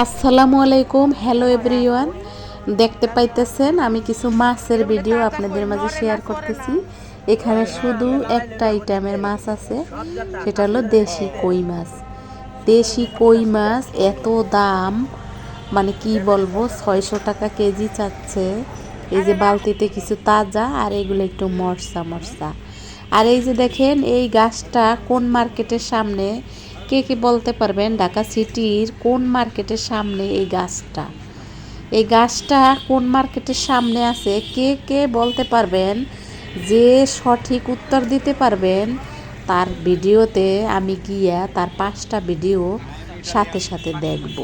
আসসালামু আলাইকুম hello everyone দেখতে পাইতেছেন, আমি কিছু মাছের ভিডিও আপনাদের মাঝে শেয়ার করতেছি। এখানে শুধু একটা আইটেমের মাছ আছে, সেটা হলো দেশি কই মাছ। দেশি কই মাছ এত দাম মানে কি বলব, ছয়শো টাকা কেজি চাচ্ছে। এই যে বালতিতে কিছু তাজা আর এগুলো একটু মরসা মরসা আর এই যে দেখেন, এই গাছটা কোন মার্কেটের সামনে? কে কে বলতে পারবেন? ঢাকা সিটির কোন মার্কেটের সামনে এই গাছটা? এই গাছটা কোন মার্কেটের সামনে আছে? কে কে বলতে পারবেন? যে সঠিক উত্তর দিতে পারবেন, তার ভিডিওতে আমি গিয়া তার পাঁচটা ভিডিও সাথে সাথে দেখব।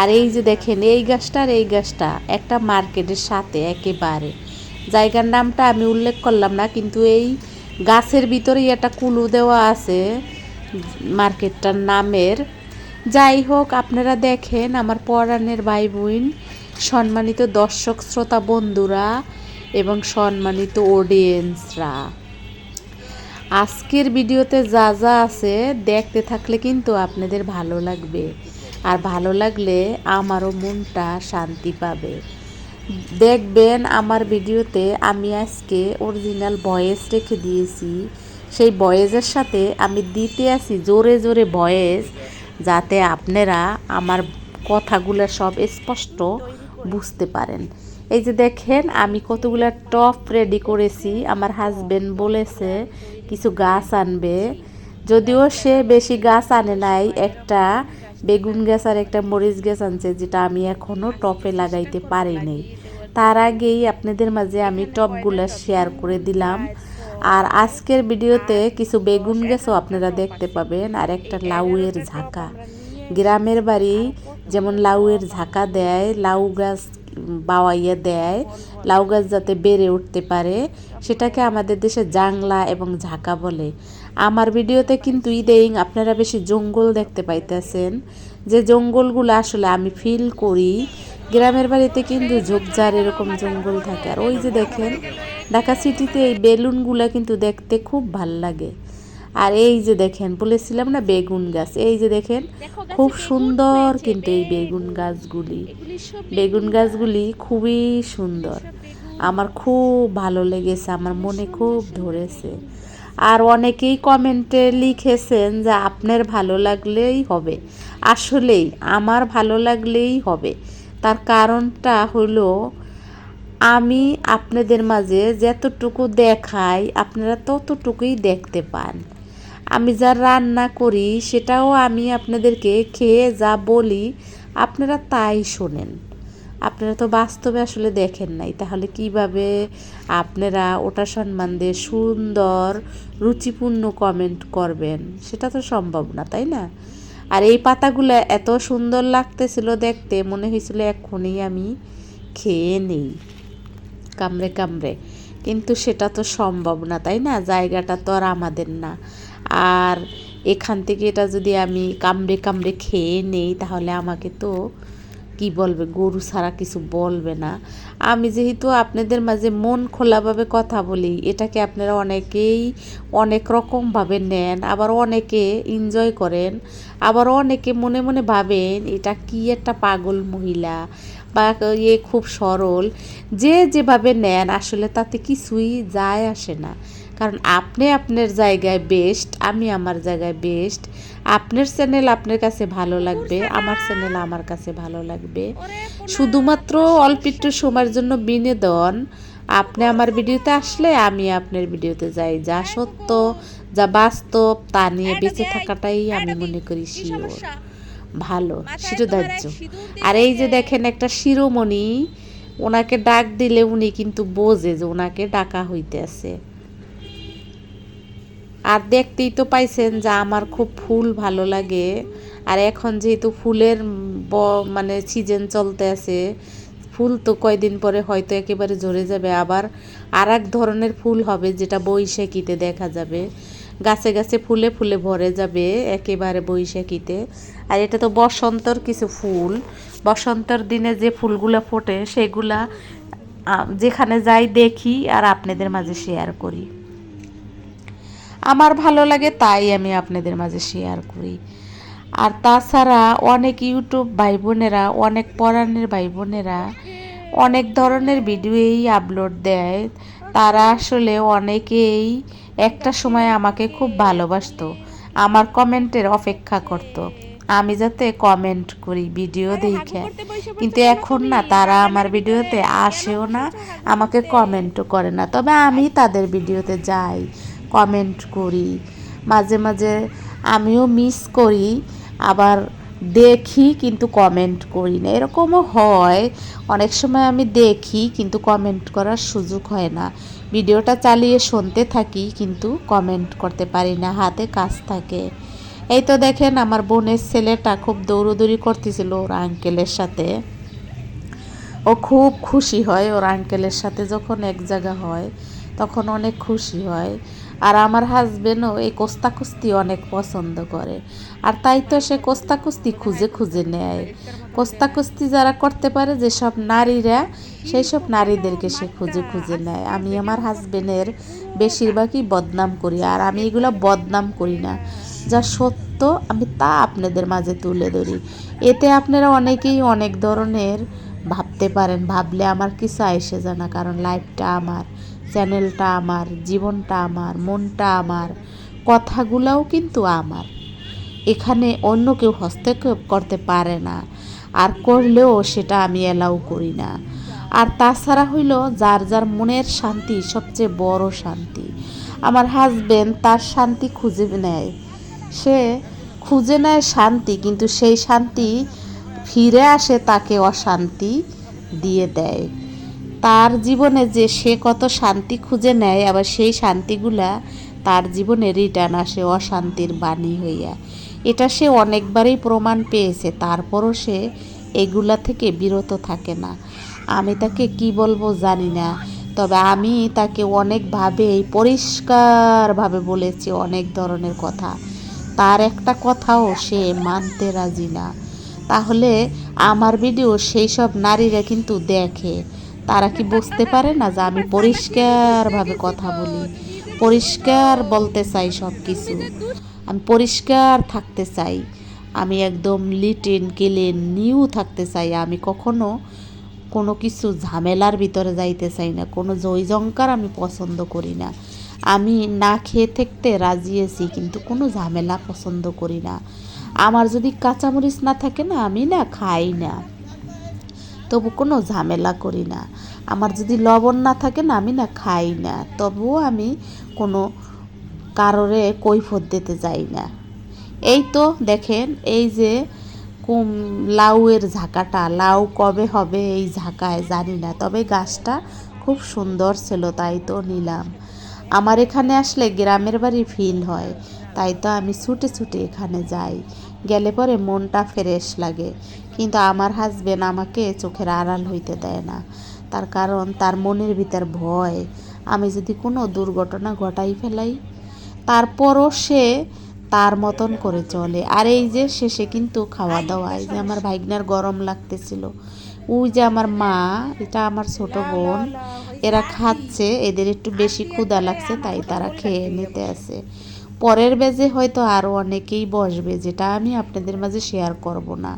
আর এই যে দেখেন, এই গাছটা আর এই গাছটা একটা মার্কেটের সাথে একেবারে। জায়গার নামটা আমি উল্লেখ করলাম না, কিন্তু এই গাছের ভিতরেই একটা কুলু দেওয়া আছে। মার্কেটটার নামের। যাই হোক, আপনারা দেখেন আমার পরাণের ভাই বোন সম্মানিত দর্শক, শ্রোতা বন্ধুরা এবং সম্মানিত অডিয়েন্সরা আজকের ভিডিওতে যা যা আছে দেখতে থাকলে কিন্তু আপনাদের ভালো লাগবে। আর ভালো লাগলে আমারও মনটা শান্তি পাবে। দেখবেন আমার ভিডিওতে আমি আজকে অরিজিনাল ভয়েস রেখে দিয়েছি। সেই বয়েজের সাথে আমি দিতে আসি জোরে জোরে বয়েজ, যাতে আপনারা আমার কথাগুলো সব স্পষ্ট বুঝতে পারেন। এই যে দেখেন, আমি কতগুলো টপ রেডি করেছি। আমার হাজবেন্ড বলেছে, কিছু গাছ আনবে। যদিও সে বেশি গাছ আনে নাই, একটা বেগুন গাছ আর একটা মরিচ গাছ আনছে, যেটা আমি এখনও টপে লাগাইতে পারিনি তার আগেই আপনাদের মাঝে আমি টপগুলো শেয়ার করে দিলাম। আর আজকের ভিডিওতে কিছু বেগুন গাছও আপনারা দেখতে পাবেন, আর একটা লাউয়ের ঝাঁকা। গ্রামের বাড়ি যেমন লাউয়ের ঝাঁকা দেয়, লাউ গাছ বাওয়াইয়া দেয়, লাউ গাছ যাতে বেড়ে উঠতে পারে, সেটাকে আমাদের দেশে জাংলা এবং ঝাঁকা বলে। আমার ভিডিওতে কিন্তু ইদেইং আপনারা বেশি জঙ্গল দেখতে পাইতেছেন। যে জঙ্গলগুলো আসলে আমি ফিল করি গ্রামের বাড়িতে কিন্তু ঝোপঝাড় এরকম জঙ্গল থাকে। আর ওই যে দেখেন ঢাকা সিটিতে এই বেলুনগুলো কিন্তু দেখতে খুব ভালো লাগে। আর এই যে দেখেন বলেছিলাম না বেগুন গাছ? এই যে দেখেন খুব সুন্দর কিন্তু এই বেগুন গাছগুলি। বেগুন। গাছগুলি খুবই সুন্দর। আমার খুব ভালো লেগেছে আমার মনে খুব ধরেছে। আর অনেকেই কমেন্টে লিখেছেন যে আপনার ভালো লাগলেই হবে। আসলেই আমার ভালো লাগলেই হবে। তার কারণটা হলো, আমি আপনাদের মাঝে যতটুকু দেখাই, আপনারা ততটুকুই দেখতে পান। আমি যা রান্না করি, সেটাও আমি আপনাদেরকে খেয়ে যা বলি, আপনারা তাই শোনেন। আপনারা তো বাস্তবে আসলে দেখেন নাই, তাহলে কীভাবে আপনারা ওটা সম্মান দিয়ে সুন্দর, রুচিপূর্ণ কমেন্ট করবেন? সেটা তো সম্ভব না, তাই না? আর এই পাতাগুলো এত সুন্দর লাগতেছিল দেখতে, মনে হয়েছিল এক্ষুনি আমি খেয়ে নেই। কামড়ে কামড়ে। কিন্তু সেটা তো সম্ভব না, তাই না? জায়গাটা তো আর আমাদের না। আর এখান থেকে এটা যদি আমি কামড়ে কামড়ে খেয়ে নেই, তাহলে আমাকে তো কি বলবে? গরু ছাড়া কিছু বলবে না। আমি যেহেতু আপনাদের মাঝে মন খোলাভাবে কথা বলি, এটাকে আপনারা অনেকেই অনেক রকমভাবে নেন, আবার অনেকে এনজয় করেন, আবার অনেকে মনে মনে ভাবেন, এটা কি একটা পাগল মহিলা বা ইয়ে খুব সরল। যে যেভাবে নেন, আসলে তাতে কিছুই যায় আসে না। কারণ আপনি আপনার জায়গায় বেস্ট আমি আমার জায়গায় বেস্ট আপনার চ্যানেল আপনার কাছে ভালো লাগবে আমার চ্যানেল আমার কাছে ভালো লাগবে। শুধুমাত্র অল্প একটু সময়ের জন্য বিনোদন। আপনি আমার ভিডিওতে আসলে আমি আপনার ভিডিওতে যাই যা সত্য যা বাস্তব তা নিয়ে বেঁচে থাকাটাই আমি মনে করি শিওর। ভালো শিরোধার্য আর এই যে দেখেন একটা শিরোমণি ওনাকে ডাক দিলে উনি কিন্তু বোঝে যে ওনাকে ডাকা হইতেছে। আর দেখতেই তো পাইছেন যা আমার খুব ফুল ভালো লাগে। আর এখন যেহেতু ফুলের ব মানে সিজন চলতে আছে, ফুল তো কয়দিন পরে হয়তো একেবারে ঝরে যাবে। আবার আর এক ধরনের ফুল হবে যেটা বৈশাখীতে দেখা যাবে। গাছে গাছে ফুলে ফুলে ভরে যাবে একেবারে বৈশাখীতে। আর এটা তো বসন্তর কিছু ফুল। বসন্তর দিনে যে ফুলগুলো ফোটে, সেগুলা যেখানে যাই দেখি আর আপনাদের মাঝে শেয়ার করি। আমার ভালো লাগে তাই আমি আপনাদের মাঝে শেয়ার করি। আর তাছাড়া অনেক ইউটিউব ভাই বোনেরা অনেক পড়ানের ভাই বোনেরা অনেক ধরনের ভিডিওই আপলোড দেয়। তারা আসলে অনেকেই একটা সময় আমাকে খুব ভালোবাসতো আমার কমেন্টের অপেক্ষা করত। আমি যাতে কমেন্ট করি ভিডিও দেখে। কিন্তু এখন না তারা আমার ভিডিওতে আসেও না আমাকে কমেন্টও করে না। তবে আমি তাদের ভিডিওতে যাই। কমেন্ট করি। মাঝে মাঝে আমিও মিস করি, আবার দেখি কিন্তু কমেন্ট করি না। এরকমও হয়। অনেক সময় আমি দেখি কিন্তু কমেন্ট করার সুযোগ হয় না। ভিডিওটা চালিয়ে শুনতে থাকি কিন্তু কমেন্ট করতে পারি না, হাতে কাজ থাকে। এই তো দেখেন আমার বোনের ছেলেটা খুব দৌড়োদৌড়ি করতেছিল ওর আঙ্কেলের সাথে। ও খুব খুশি হয় ওর আঙ্কেলের সাথে যখন এক জায়গা হয়, তখন অনেক খুশি হয়। আর আমার হাজবেন্ডও এই কোস্তাকুস্তি অনেক পছন্দ করে। আর তাই তো সে কোস্তাকুস্তি খুঁজে খুঁজে নেয়। কোস্তাকুস্তি যারা করতে পারে, যেসব নারীরা সেই সব নারীদেরকে সে খুঁজে খুঁজে নেয়। আমি আমার হাজবেন্ডের বেশিরভাগই বদনাম করি, আর আমি এগুলো বদনাম করি না। যা সত্য, আমি তা আপনাদের মাঝে তুলে ধরি। এতে আপনারা অনেকেই অনেক ধরনের ভাবতে পারেন, ভাবলে আমার কিছু আইসে জানা কারণ লাইফটা আমার। চ্যানেলটা আমার, জীবনটা আমার, মনটা আমার, কথাগুলোও কিন্তু আমার। এখানে অন্য কেউ হস্তক্ষেপ করতে পারে না, আর করলেও সেটা আমি অ্যালাউ করি না। আর তাছাড়া হইল যার যার মনের শান্তি সবচেয়ে বড় শান্তি। আমার হাজবেন্ড তার শান্তি খুঁজে নেয়। সে খুঁজে নেয় শান্তি, কিন্তু সেই শান্তি ফিরে আসে তাকে অশান্তি দিয়ে দেয়। তার জীবনে যে সে কত শান্তি খুঁজে নেয়, আবার সেই শান্তিগুলা তার জীবনে রিটার্ন আসে অশান্তির বাণী হইয়া। এটা সে অনেকবারই প্রমাণ পেয়েছে, তারপরও সে এগুলা থেকে বিরত থাকে না। আমি তাকে কি বলব জানি না, তবে আমি তাকে অনেকভাবেই পরিষ্কারভাবে বলেছি অনেক ধরনের কথা। তার একটা কথাও সে মানতে রাজি না। তাহলে আমার ভিডিও সেই সব নারীরা কিন্তু দেখে। তারা কি বুঝতে পারে না যে আমি পরিষ্কারভাবে কথা বলি? পরিষ্কার বলতে চাই সব কিছু আমি পরিষ্কার থাকতে চাই। আমি একদম লিটিন ক্লিন, নিউ থাকতে চাই। আমি কখনো কোনো কিছু ঝামেলার ভিতরে যাইতে চাই না। কোনো জয়জঙ্কার আমি পছন্দ করি না। আমি না খেয়ে থাকতে রাজি আছি, কিন্তু কোনো ঝামেলা পছন্দ করি না। আমার যদি কাঁচামরিচ না থাকে না, আমি না খাই না। তবু কোনো ঝামেলা করি না। আমার যদি লবণ না থাকে না, আমি না খাই না। তবুও আমি কোনো কারোরে কৈফত দিতে যাই না। এই তো দেখেন, এই যে কুম, লাউয়ের ঝাঁকাটা, লাউ কবে হবে এই ঝাঁকায় জানি না। তবে গাছটা খুব সুন্দর ছিল, তাই তো নিলাম। আমার এখানে আসলে গ্রামের বাড়ি ফিল হয়, তাই তো আমি ছুটে ছুটে এখানে যাই। গেলে পরে মনটা ফ্রেশ লাগে। কিন্তু আমার হাজবেন্ড আমাকে চোখের আড়াল হইতে দেয় না। তার কারণ তার মনের ভিতর ভয়। আমি যদি কোনো দুর্ঘটনা ঘটাই ফেলাই, তারপরও সে তার মতন করে চলে। আর এই যে শেষে কিন্তু খাওয়া দাওয়া এই যে আমার ভাইগনার গরম লাগতেছিল। ওই যে আমার মা, এটা আমার ছোট বোন, এরা খাচ্ছে, এদের একটু বেশি ক্ষুধা লাগছে, তাই তারা খেয়ে নিতে আসে। পরের বেজে হয়তো আরও অনেকেই বসবে, যেটা আমি আপনাদের মাঝে শেয়ার করব না।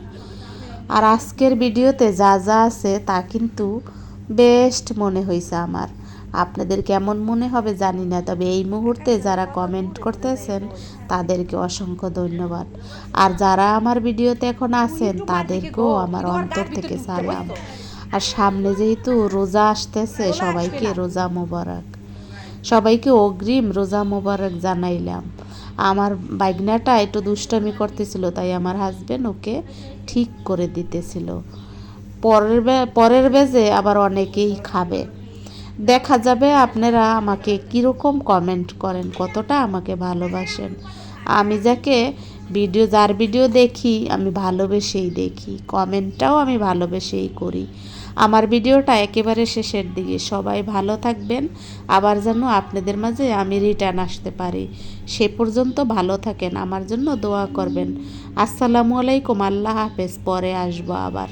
আর আজকের ভিডিওতে যা যা আছে তা কিন্তু বেস্ট মনে হয়েছে আমার। আপনাদের কেমন মনে হবে জানি না, তবে এই মুহূর্তে যারা কমেন্ট করতেছেন, তাদেরকে অসংখ্য ধন্যবাদ। আর যারা আমার ভিডিওতে এখন আছেন, তাদেরকেও আমার অন্তর থেকে সালাম। আর সামনে যেহেতু রোজা আসতেছে, সবাইকে রোজা মোবারক। সবাইকে অগ্রিম রোজা মোবারক জানাইলাম। আমার বাইগনাটা একটু দুষ্টামি করতেছিল, তাই আমার হাজবেন্ড ওকে ঠিক করে দিতেছিল। পরের পরের বেজে আবার অনেকেই খাবে। দেখা যাবে আপনারা আমাকে কীরকম কমেন্ট করেন, কতটা আমাকে ভালোবাসেন। আমি যাকে ভিডিও যার ভিডিও দেখি, আমি ভালোবেসেই দেখি। কমেন্টটাও আমি ভালোবেসেই করি। আমার ভিডিওটা একেবারে শেষের দিকে। সবাই ভালো থাকবেন। আবার যেন আপনাদের মাঝে আমি রিটার্ন আসতে পারি। সে পর্যন্ত ভালো থাকেন। আমার জন্য দোয়া করবেন। আসসালামু আলাইকুম। আল্লাহ হাফেজ। পরে আসব আবার।